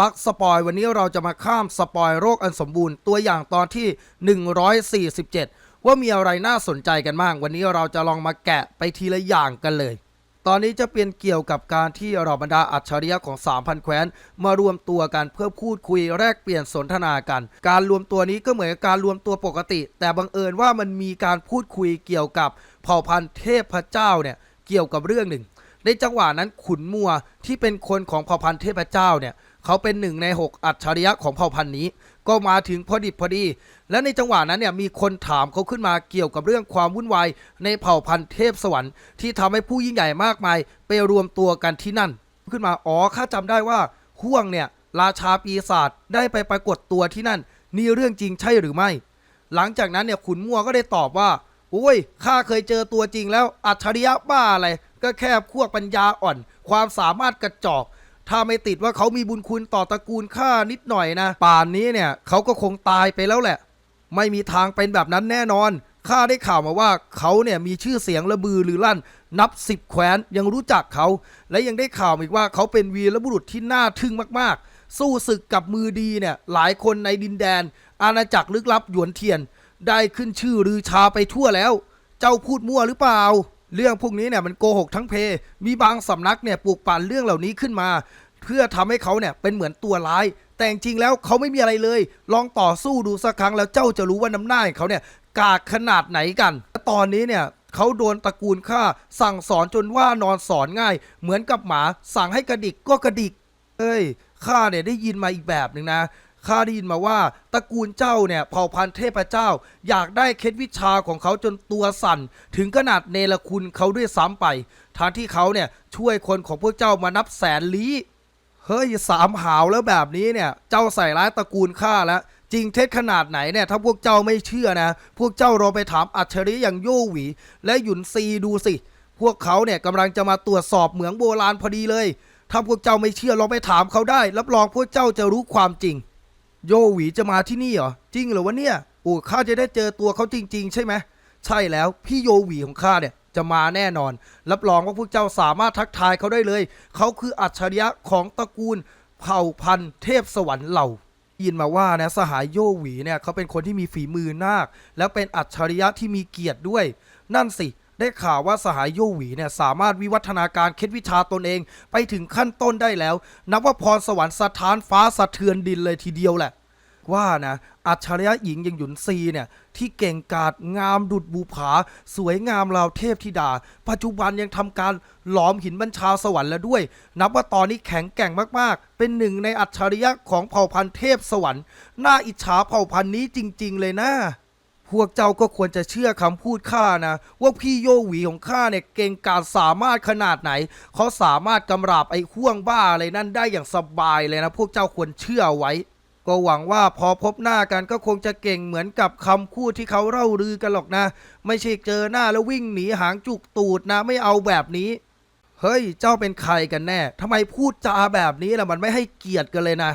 ปักสปอยวันนี้เราจะมาข้ามสปอยโรคอันสมบูรณ์ตัวอย่างตอนที่ 147 ว่ามีอะไรน่าสนใจกันบ้าง วันนี้เราจะลองมาแกะไปทีละอย่างกันเลย ตอนนี้จะเป็นเกี่ยวกับการที่เราบรรดาอัจฉริยะของ 3,000 แคว้น มารวมตัวกันเพื่อพูดคุยแลกเปลี่ยนสนทนากัน การรวมตัวนี้ก็เหมือนการรวมตัวปกติ แต่บังเอิญว่ามันมีการพูดคุยเกี่ยวกับเผ่าพันธุ์เทพเจ้าเนี่ยเกี่ยวกับเรื่องหนึ่ง ในจังหวะนั้นขุนมัวที่เป็นคนของเผ่าพันธุ์เทพเจ้าเนี่ย เขาเป็นหนึ่งใน 6 อัจฉริยะของเผ่าพันธุ์นี้ ก็มาถึงพอดิบพอดี และในจังหวะนั้นเนี่ยมีคนถามเขาขึ้นมาเกี่ยวกับเรื่องความวุ่นวายในเผ่าพันธุ์เทพสวรรค์ที่ทำให้ผู้ยิ่งใหญ่มากมาย ไปรวมตัวกันที่นั่น ขึ้นมาอ๋อข้าจำได้ว่าห่วงเนี่ยราชาปีศาจได้ไปปรากฏตัวที่นั่น นี่เรื่องจริงใช่หรือไม่ หลังจากนั้นเนี่ยขุนมัวก็ได้ตอบว่าโอ้ยข้าเคยเจอตัวจริงแล้วอัจฉริยะบ้าอะไรก็แค่พวกปัญญาอ่อน ความสามารถกระจอก ถ้าไม่ติดว่าเขามีบุญคุณต่อตระกูลข้านิดหน่อยนะ ป่านนี้เนี่ยเขาก็คงตายไปแล้วแหละ ไม่มีทางเป็นแบบนั้นแน่นอนข้าได้ข่าวมาว่าเขาเนี่ยมีชื่อเสียงระบือหรือลั่น นับสิบแคว้นยังรู้จักเขา และยังได้ข่าวอีกว่าเขาเป็นวีรบุรุษที่น่าทึ่งมากๆ สู้ศึกกับมือดีเนี่ยหลายคนในดินแดน อาณาจักรลึกลับหยวนเทียน ได้ขึ้นชื่อลือชาไปทั่วแล้ว เจ้าพูดมั่วหรือเปล่า เรื่องพวกนี้เนี่ยมันโกหกทั้งเพ มีบางสำนักเนี่ยปลูกปั่นเรื่องเหล่านี้ขึ้นมา เพื่อทำให้เขาเนี่ยเป็นเหมือนตัวร้าย แต่จริงๆแล้วเขาไม่มีอะไรเลย ลองต่อสู้ดูสักครั้งแล้วเจ้าจะรู้ว่าน้ำหน้าของเขาเนี่ยกากขนาดไหนกันตอนนี้เนี่ยเขาโดนตระกูลข้าสั่งสอนจนว่านอนสอนง่าย เหมือนกับหมา สั่งให้กระดิกก็กระดิก เอ้ยข้าเนี่ยได้ยินมาอีกแบบหนึ่งนะข้าได้ยินมาว่าตระกูลเจ้าเนี่ยเผ่าพันธุ์เทพเจ้า อยากได้เคล็ดวิชาของเขาจนตัวสั่น ถึงขนาดเนรคุณเขาด้วยซ้ำไปทางที่เขาเนี่ยช่วยคนของพวกเจ้ามานับแสนลี้ เฮ้ยสามหาวแล้วแบบนี้เนี่ย เจ้าใส่ร้ายตระกูลข้าแล้วจริงเท็จขนาดไหนเนี่ยถ้าพวกเจ้าไม่เชื่อนะ พวกเจ้าราไปถามอัจฉริยอย่างโยหวี และหยุนซีดูสิ พวกเขาเนี่ยกำลังจะมาตรวจสอบเหมืองโบราณพอดีเลย ถ้าพวกเจ้าไม่เชื่อลองไปถามเขาได้ รับรองพวกเจ้าจะรู้ความจริง โยหวีจะมาที่นี่เหรอจริงเหรอวะเนี่ยโอ้ข้าจะได้เจอตัวเขาจริง ๆ ใช่ไหมใช่แล้วพี่โยหวีของข้าเนี่ย จะมาแน่นอน รับรองว่าพวกเจ้าสามารถทักทายเขาได้เลย เขาคืออัจฉริยะของตระกูลเผ่าพันธุ์เทพสวรรค์เหล่ายินมาว่านะสหายโยหวีเนี่ยเขาเป็นคนที่มีฝีมือนาค แล้วเป็นอัจฉริยะที่มีเกียรติด้วย นั่นสิได้ข่าวว่าสหายโยหวีเนี่ยสามารถวิวัฒนาการเคล็ดวิชาตนเองไปถึงขั้นต้นได้แล้ว นับว่าพรสวรรค์สถานฟ้าสะเทือนดินเลยทีเดียวแหละ ว่านะอัจฉริยะหญิงอย่างหยุนซีเนี่ยที่เก่งกาจงามดุดบูผา สวยงามราวเทพธิดา ปัจจุบันยังทำการหลอมหินบัญชาสวรรค์แล้วด้วย นับว่าตอนนี้แข็งแกร่งมากๆ เป็นหนึ่งในอัจฉริยะของเผ่าพันธุ์เทพสวรรค์น่าอิจฉาเผ่าพันธุ์นี้จริง ๆ เลยนะพวกเจ้าก็ควรจะเชื่อคำพูดข้านะ ว่าพี่โยหวีของข้าเนี่ยเก่งกาจสามารถขนาดไหน เขาสามารถกำราบไอ้ห่วงบ้าอะไรนั่นได้อย่างสบายเลยนะ พวกเจ้าควรเชื่อไว้ ก็หวังว่าพอพบหน้ากันก็คงจะเก่งเหมือนกับคำพูดที่เขาเล่าลือกันหรอกนะ ไม่ใช่เจอหน้าแล้ววิ่งหนีหางจุกตูดนะไม่เอาแบบนี้ เฮ้ย เจ้าเป็นใครกันแน่ทำไมพูดจาแบบนี้ล่ะมันไม่ให้เกียรติกันเลยนะ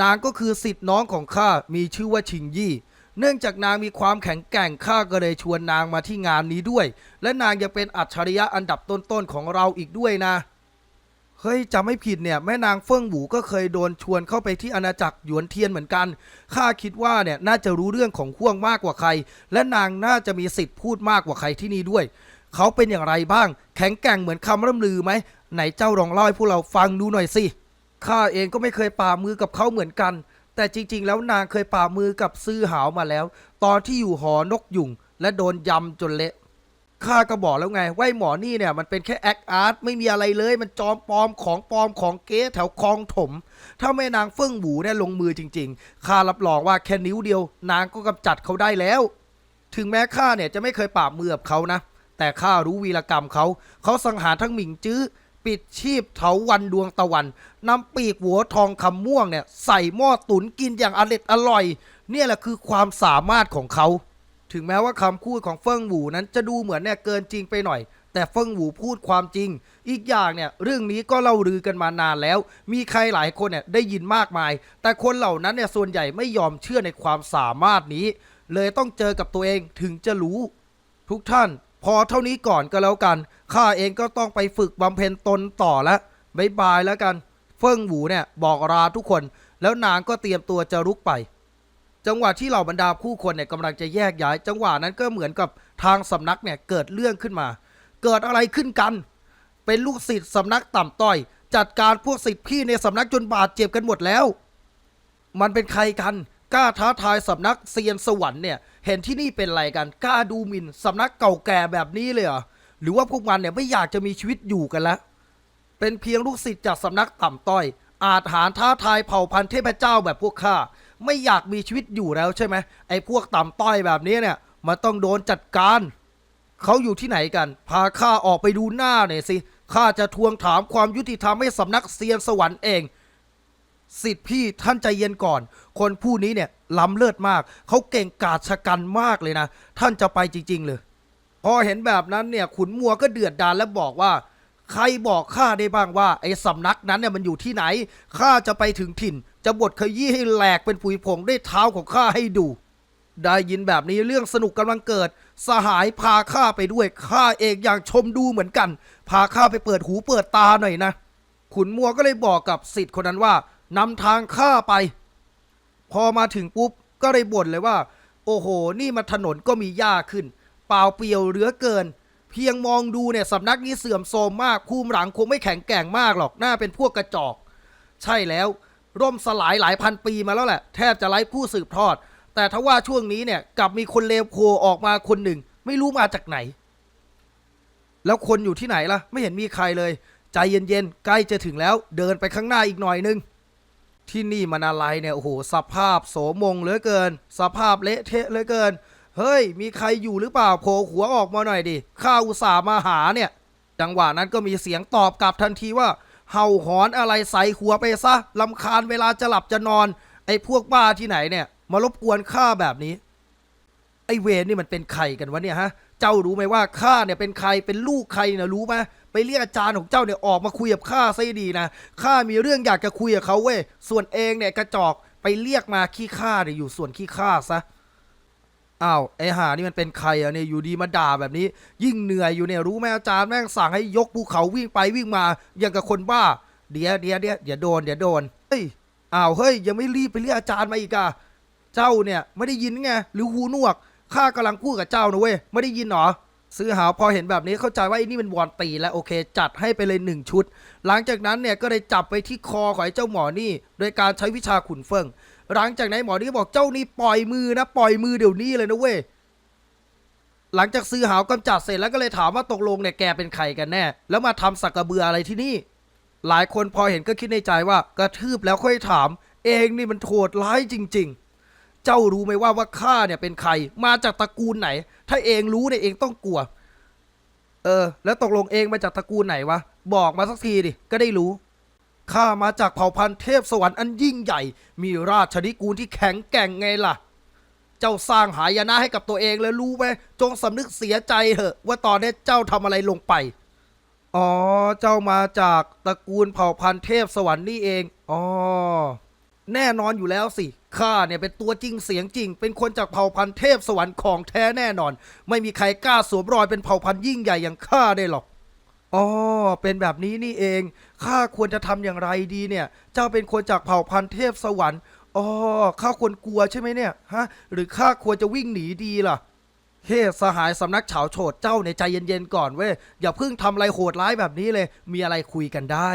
นางก็คือสิทธิ์น้องของข้ามีชื่อว่าชิงยี่ เนื่องจากนางมีความแข็งแกร่งข้าก็เลยชวนนางมาที่งานนี้ด้วย และนางยังเป็นอัจฉริยะอันดับต้นๆของเราอีกด้วยนะ ฮ้ยจำไม่ผิดเนี่ยแม่นางเฟิ่งหวูก็เคยโดนชวนเข้าไปที่อาณาจักรหยวนเทียนเหมือนกันข้าคิดว่าเนี่ยน่าจะรู้เรื่องของห่วงมากกว่าใคร และนางน่าจะมีสิทธิ์พูดมากกว่าใครที่นี่ด้วย เขาเป็นอย่างไรบ้าง แข็งแกร่งเหมือนคำร่ำลือไหมไหนเจ้าลองเล่าให้พวกเราฟังดูหน่อยสิข้าเองก็ไม่เคยป่ามือกับเขาเหมือนกัน แต่จริง ๆ แล้วนางเคยป่ามือกับซื้อหาวมาแล้ว ตอนที่อยู่หอนกยุงและโดนยำจนเละ ข้าก็บอกแล้วไงว่าไอ้หมอนี่เนี่ยมันเป็นแค่แอคอาร์ตไม่มีอะไรเลย มันจอมปลอมของปลอมของเก๊แถวคลองถม ถ้าแม่นางเฟิ่องหวูเนี่ยลงมือจริงๆข้ารับรองว่าแค่นิ้วเดียว นางก็กำจัดเขาได้แล้ว ถึงแม้ข้าเนี่ยจะไม่เคยปราบมือกับเขานะ แต่ข้ารู้วีรกรรมเขาเขาสังหารทั้งหมิงจื้อปิดชีพเถาวันดวงตะวันนำปีกหัวทองคำม่วงเนี่ยใส่หม้อตุ๋นกินอย่างอร็ดอร่อย เนี่ยแหละคือความสามารถของเขา ถึงแม้ว่าคำพูดของเฟิงหวูนั้นจะดูเหมือนเนี่ยเกินจริงไปหน่อย แต่เฟิงหวูพูดความจริง อีกอย่างเนี่ยเรื่องนี้ก็เล่าลือกันมานานแล้ว มีใครหลายคนเนี่ยได้ยินมากมาย แต่คนเหล่านั้นเนี่ยส่วนใหญ่ไม่ยอมเชื่อในความสามารถนี้ เลยต้องเจอกับตัวเองถึงจะรู้ ทุกท่าน พอเท่านี้ก่อนก็แล้วกันข้าเองก็ต้องไปฝึกบำเพ็ญตนต่อล้วบายบายแล้วกัน เฟิงหวูเนี่ยบอกลาทุกคน แล้วนางก็เตรียมตัวจะลุกไป จังหวะที่เหล่าบรรดาผู้คนเนี่ยกำลังจะแยกย้าย จังหวะนั้นก็เหมือนกับทางสำนักเนี่ยเกิดเรื่องขึ้นมา เกิดอะไรขึ้นกัน เป็นลูกศิษย์สำนักต่ำต้อย จัดการพวกศิษย์พี่ในสำนักจนบาดเจ็บกันหมดแล้ว มันเป็นใครกันกล้าท้าทายสำนักเซียนสวรรค์เนี่ยเห็นที่นี่เป็นไรกันกล้าดูหมิ่นสำนักเก่าแก่แบบนี้เลยเหรอหรือว่าพวกมันเนี่ยไม่อยากจะมีชีวิตอยู่กันแล้วเป็นเพียงลูกศิษย์จากสำนักต่ำต้อย อาจหารท้าทายเผ่าพันธุ์เทพเจ้าแบบพวกข้า ไม่อยากมีชีวิตอยู่แล้วใช่ไหมไอ้พวกต่ำต้อยแบบนี้เนี่ยมันต้องโดนจัดการ เขาอยู่ที่ไหนกัน พาข้าออกไปดูหน้าหน่อยสิข้าจะทวงถามความยุติธรรมให้สำนักเซียนสวรรค์เองสิทธิพี่ท่านใจเย็นก่อน คนผู้นี้เนี่ยล้ำเลิศมาก เขาเก่งกาจชะกันมากเลยนะ ท่านจะไปจริง ๆ เลย พอเห็นแบบนั้นเนี่ยขุนมัวก็เดือดดาลและบอกว่า ใครบอกข้าได้บ้างว่าไอ้สำนักนั้นเนี่ยมันอยู่ที่ไหนข้าจะไปถึงถิ่น จะบดขยี้ให้แหลกเป็นผุยผงด้วยเท้าของข้าให้ดู ได้ยินแบบนี้เรื่องสนุกกำลังเกิด สหายพาข้าไปด้วยข้าเองอย่ากชมดูเหมือนกัน พาข้าไปเปิดหูเปิดตาหน่อยนะ ขุนมัวก็เลยบอกกับสิทธิ์คนนั้นว่านำทางข้าไป พอมาถึงปุ๊บก็เลยบ่นเลยว่า โอ้โห นี่มันถนนก็มีหญ้าขึ้น เปล่าเปลี่ยวเหลือเกิน พียงมองดูเนี่ยสำนักนี้เสื่อมโทรมมากภูมหลังคงไม่แข็งแกร่งมากหรอกน่าเป็นพวกกระจอก ใช่แล้ว ร่มสลายหลายพันปีมาแล้วแหละ แทบจะไร้ผู้สืบทอด แต่ทว่าช่วงนี้เนี่ยกลับมีคนเลวโผล่ออกมาคนหนึ่ง ไม่รู้มาจากไหน แล้วคนอยู่ที่ไหนล่ะ ไม่เห็นมีใครเลย ใจเย็นๆใกล้จะถึงแล้ว เดินไปข้างหน้าอีกหน่อยนึงที่นี่มันอะไรเนี่ยโอ้โหสภาพโสมงเหลือเกิน สภาพเละเทะเหลือเกิน เฮ้ย มีใครอยู่หรือเปล่าโผล่หัวออกมาหน่อยดิ ข้าอุตส่าห์มาหาเนี่ย จังหวะนั้นก็มีเสียงตอบกลับทันทีว่า เห่าหอนอะไรใส่หัวไปซะลำคาญเวลาจะหลับจะนอน ไอ้พวกบ้าที่ไหนเนี่ย มารบกวนข้าแบบนี้ ไอ้เวรนี่มันเป็นใครกันวะเนี่ยฮะ เจ้ารู้ไหมว่าข้าเนี่ยเป็นใคร เป็นลูกใครเนี่ยรู้ไหมไปเรียกอาจารย์ของเจ้าเนี่ยออกมาคุยกับข้าซะดีนะ ข้ามีเรื่องอยากจะคุยกับเขาเว้ย ส่วนเองเนี่ยกระจอกไปเรียกมาขี้ข้าเนี่ยอยู่ส่วนขี้ข้าซะ อ้าวไอ้ห่านี่มันเป็นใครอะเนี่ยอยู่ดีมาด่าแบบนี้ ยิ่งเหนื่อยอยู่เนี่ยรู้ไหมอาจารย์แม่งสั่งให้ยกภูเขาวิ่งไปวิ่งมาอย่างกับคนบ้า เดี๋ยวเดี๋ยวเดี๋ยวเดี๋ยวโดนเดี๋ยวโดนเฮ้ยอ้าวเฮ้ยยังไม่รีบไปเรียกอาจารย์มาอีกอะเจ้าเนี่ยไม่ได้ยินไงหรือหูหนวกข้ากำลังพูดกับเจ้านะเว้ยไม่ได้ยินเหรอซื้อหาวพอเห็นแบบนี้เข้าใจว่าไอ้นี่เป็นวอนตีแล้วโอเค จัดให้ไปเลยหนึ่งชุด หลังจากนั้นเนี่ยก็เลยจับไปที่คอของไอ้เจ้าหมอนี่ โดยการใช้วิชาขุนเฟิง หลังจากนั้นหมอนี่บอกเจ้านี่ปล่อยมือนะปล่อยมือเดี๋ยวนี้เลยนะเว้ยหลังจากซื้อหาวกำจัดเสร็จแล้วก็เลยถามว่าตกลงเนี่ยแกเป็นใครกันแน่ แล้วมาทำสักกระเบืออะไรที่นี่ หลายคนพอเห็นก็คิดในใจว่ากระทืบแล้วค่อยถาม เองนี่มันโหดร้ายจริง ๆ เจ้ารู้ไหมว่าว่าข้าเนี่ยเป็นใคร มาจากตระกูลไหน ถ้าเองรู้เนี่ยเองต้องกลัว เออ แล้วตกลงเองมาจากตระกูลไหนวะบอกมาสักทีดิก็ได้รู้ ข้ามาจากเผ่าพันธุ์เทพสวรรค์อันยิ่งใหญ่ มีราชนิกูลที่แข็งแกร่งไงล่ะ เจ้าสร้างหายนะให้กับตัวเองแล้วรู้ไหมจงสำนึกเสียใจเถอะ ว่าตอนนี้เจ้าทำอะไรลงไป อ๋อ เจ้ามาจากตระกูลเผ่าพันธุ์เทพสวรรค์นี่เอง อ๋อ แน่นอนอยู่แล้วสิ ข้าเนี่ยเป็นตัวจริงเสียงจริง เป็นคนจากเผ่าพันธุ์เทพสวรรค์ของแท้แน่นอน ไม่มีใครกล้าสวมรอยเป็นเผ่าพันธุ์ยิ่งใหญ่อย่างข้าได้หรอก อ๋อเป็นแบบนี้นี่เองข้าควรจะทำอย่างไรดีเนี่ย เจ้าเป็นคนจากเผ่าพันธุ์เทพสวรรค์อ๋อข้าควรกลัวใช่ไหมเนี่ยฮะ หรือข้าควรจะวิ่งหนีดีล่ะ เฮ้สหายสำนักเฉาโฉดเจ้าเนี่ยใจเย็นๆก่อนเว้ยอย่าเพิ่งทำอะไรโหดร้ายแบบนี้เลย มีอะไรคุยกันได้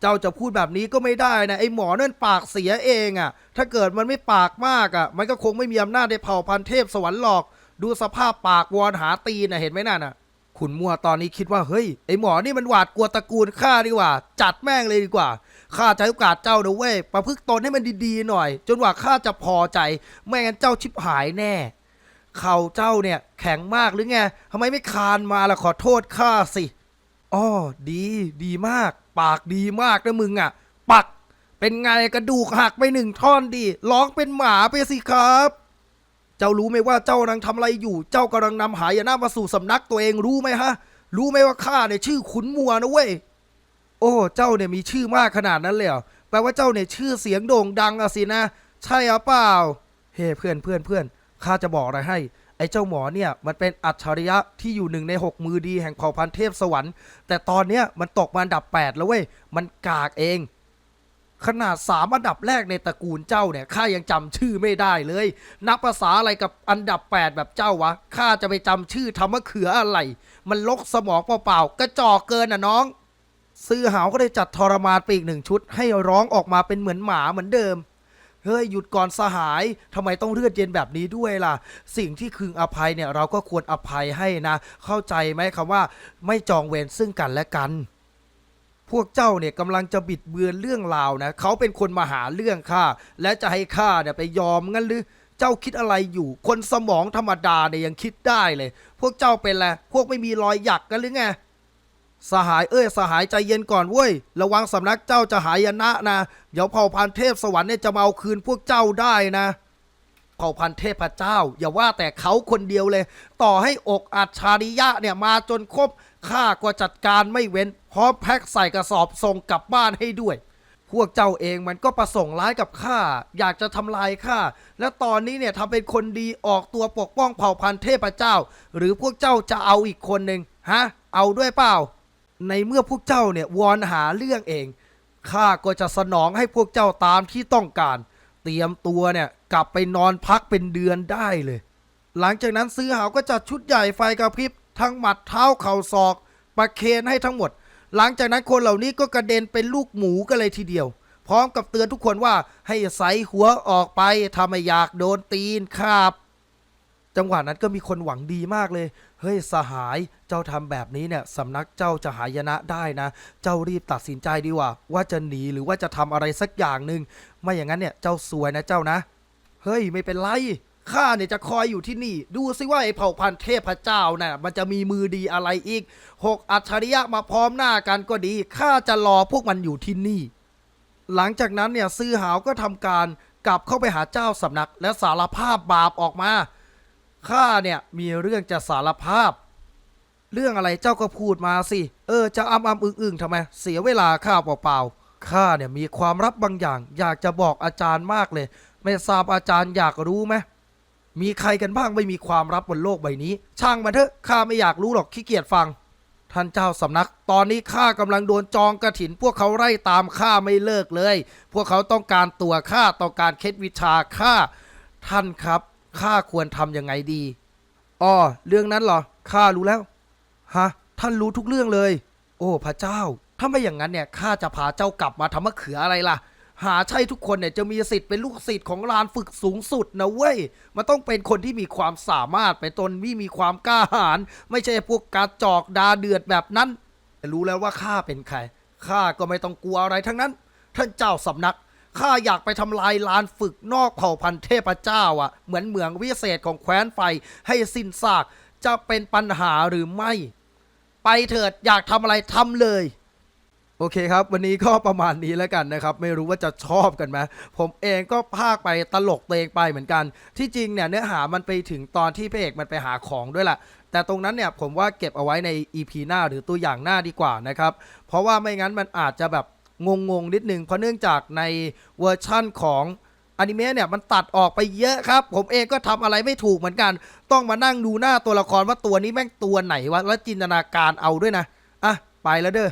เจ้าจะพูดแบบนี้ก็ไม่ได้นะไอหมอนั่นปากเสียเองอะ่ะ ถ้าเกิดมันไม่ปากมากอะ่ะ มันก็คงไม่มีอำนาจในเผ่าพันธุ์เทพสวรรค์หรอก ดูสภาพปากวอนหาตีนนะเห็นไหมนั่นน่ะ ขุนมัวตอนนี้คิดว่าเฮ้ยไอหมอนี่มันหวาดกลัวตระกูลข้าดีกว่า จัดแม่งเลยดีกว่าข้าจะให้โอกาสเจ้านะเว้ยประพฤติตนให้มันดีๆหน่อย จนกว่าข้าจะพอใจ ไม่งั้นเจ้าชิบหายแน่ เข่าเจ้าเนี่ยแข็งมากหรือไงทำไมไม่คานมาล่ะขอโทษข้าสิอ้อดีดีมาก ปากดีมากนะมึงอะ ปัก เป็นไงกระดูกหักไปหนึ่งท่อนดีร้องเป็นหมาไปสิครับ เจ้ารู้ไหมว่าเจ้ากำลังทำอะไรอยู่ เจ้ากำลังนำหายนะมาสู่สำนักตัวเองรู้ไหมฮะ รู้ไหมว่าข้าเนี่ยชื่อขุนมัวนะเว้ย โอ้ เจ้าเนี่ยมีชื่อมากขนาดนั้นเลยเหรอแปลว่าเจ้าเนี่ยชื่อเสียงโด่งดังอะสินะ ใช่หรือเปล่า เฮ้เพื่อนเพื่อนเพื่อนข้าจะบอกอะไรให้ ไอ้เจ้าหมอเนี่ยมันเป็นอัจฉริยะที่อยู่หนึ่งในหกมือดีแห่งเผ่าพันธุ์เทพสวรรค์ แต่ตอนเนี้ยมันตกมาอันดับแปดแล้วเว้ย มันกากเอง ขนาดสามอันดับแรกในตระกูลเจ้าเนี่ยข้ายังจำชื่อไม่ได้เลย นักภาษาอะไรกับอันดับ 8 แบบเจ้าวะข้าจะไปจำชื่อทำมะเขืออะไร มันลกสมองเปล่าๆกระจอกเกินอะน้อง ซื้อหาวก็ได้จัดทรมานไปอีกหนึ่งชุด ให้ร้องออกมาเป็นเหมือนหมาเหมือนเดิมเฮ้ยหยุดก่อนสหายทำไมต้องเลือดเย็นแบบนี้ด้วยล่ะ สิ่งที่พึงอภัยเนี่ยเราก็ควรอภัยให้นะ เข้าใจไหมคำว่าไม่จองเวรซึ่งกันและกัน พวกเจ้าเนี่ยกำลังจะบิดเบือนเรื่องราวนะเขาเป็นคนมาหาเรื่องข้าและจะให้ข้าเนี่ยไปยอมงั้นหรือเจ้าคิดอะไรอยู่ คนสมองธรรมดาเนี่ยยังคิดได้เลย พวกเจ้าเป็นแหละพวกไม่มีรอยหยักกันหรือไงสหายเอ้ยสหายใจเย็นก่อนเว้ยระวังสำนักเจ้าจะหายนะนะเดี๋ยวเผ่าพันเทพสวรรค์เนี่ยจะมาเอาคืนพวกเจ้าได้นะเผ่าพันธุ์เทพเจ้า อย่าว่าแต่เขาคนเดียวเลย ต่อให้อกอัจฉริยะเนี่ยมาจนครบ ข้าก็จัดการไม่เว้นพร้อมแพ็คใส่กระสอบส่งกลับบ้านให้ด้วย พวกเจ้าเองมันก็ประสงค์ร้ายกับข้าอยากจะทำลายข้าและตอนนี้เนี่ยทำเป็นคนดีออกตัวปกป้องเผ่าพันธุ์เทพเจ้า หรือพวกเจ้าจะเอาอีกคนหนึ่งฮะ เอาด้วยเปล่า ในเมื่อพวกเจ้าเนี่ยวอนหาเรื่องเองข้าก็จะสนองให้พวกเจ้าตามที่ต้องการ เตรียมตัวเนี่ยกลับไปนอนพักเป็นเดือนได้เลย หลังจากนั้นซื้อหาวก็จัดชุดใหญ่ไฟกระพริบ ทั้งหมัดเท้าเข่าศอก ประเคนให้ทั้งหมด หลังจากนั้นคนเหล่านี้ก็กระเด็นเป็นลูกหมูกันเลยทีเดียว พร้อมกับเตือนทุกคนว่าให้ใส่หัวออกไปถ้าไม่อยากโดนตีนครับจังหวะนั้นก็มีคนหวังดีมากเลย เฮ้ยสหาย เจ้าทำแบบนี้เนี่ยสำนักเจ้าจะหายนะได้นะ เจ้ารีบตัดสินใจดีกว่า ว่าจะหนีหรือว่าจะทำอะไรสักอย่างหนึ่ง ไม่อย่างนั้นเนี่ยเจ้าสวยนะเจ้านะ เฮ้ยไม่เป็นไร ข้าเนี่ยจะคอยอยู่ที่นี่ ดูซิว่าไอ้เผ่าพันธุ์เทพเจ้าน่ะมันจะมีมือดีอะไรอีกหกอัจฉริยะมาพร้อมหน้ากันก็ดีข้าจะรอพวกมันอยู่ที่นี่ หลังจากนั้นเนี่ยซื้อหาวก็ทำการกลับเข้าไปหาเจ้าสำนัก และสารภาพบาปออกมาข้าเนี่ยมีเรื่องจะสารภาพ เรื่องอะไรเจ้าก็พูดมาสิ เออจะอ้ำอ้ำอึ้งอึ้งทำไม เสียเวลาข้าเปล่าๆข้าเนี่ยมีความลับบางอย่าง อยากจะบอกอาจารย์มากเลย ไม่ทราบอาจารย์อยากรู้ไหม มีใครกันบ้างไม่มีความลับบนโลกใบนี้ ช่างมันเถอะข้าไม่อยากรู้หรอกขี้เกียจฟัง ท่านเจ้าสำนัก ตอนนี้ข้ากำลังโดนจองกระถิน พวกเขาไล่ตามข้าไม่เลิกเลย พวกเขาต้องการตัวข้าต้องการเคล็ดวิชาข้าท่านครับข้าควรทำยังไงดีอ้อเรื่องนั้นเหรอข้ารู้แล้วฮะท่านรู้ทุกเรื่องเลย โอ้พระเจ้า ถ้าไม่อย่างนั้นเนี่ยข้าจะพาเจ้ากลับมาทำมะเขืออะไรล่ะ หาใช่ทุกคนเนี่ยจะมีสิทธิ์เป็นลูกศิษย์ของลานฝึกสูงสุดนะเว้ย มันต้องเป็นคนที่มีความสามารถเป็นตนที่มีความกล้าหาญไม่ใช่พวกกาจอกดาเดือดแบบนั้นรู้แล้วว่าข้าเป็นใครข้าก็ไม่ต้องกลัวอะไรทั้งนั้น ท่านเจ้าสำนักข้าอยากไปทำลายลานฝึกนอกเผ่าพันธุ์เทพเจ้าอะ เหมือนเหมืองวิเศษของแคว้นไฟให้สิ้นซากจะเป็นปัญหาหรือไม่ ไปเถิดอยากทำอะไรทำเลย โอเคครับ วันนี้ก็ประมาณนี้แล้วกันนะครับ ไม่รู้ว่าจะชอบกันไหมผมเองก็พากไปตลกตัวเองไปเหมือนกัน ที่จริงเนี่ยเนื้อหามันไปถึงตอนที่พระเอกมันไปหาของด้วยแหละแต่ตรงนั้นเนี่ยผมว่าเก็บเอาไว้ใน EP หน้าหรือตัวอย่างหน้าดีกว่านะครับ เพราะว่าไม่งั้นมันอาจจะแบบงงๆนิดนึงเพราะเนื่องจากในเวอร์ชั่นของอนิเมะเนี่ยมันตัดออกไปเยอะครับ ผมเองก็ทำอะไรไม่ถูกเหมือนกัน ต้องมานั่งดูหน้าตัวละครว่าตัวนี้แม่งตัวไหนวะแล้วจินตนาการเอาด้วยนะอะไปแล้วเด้อ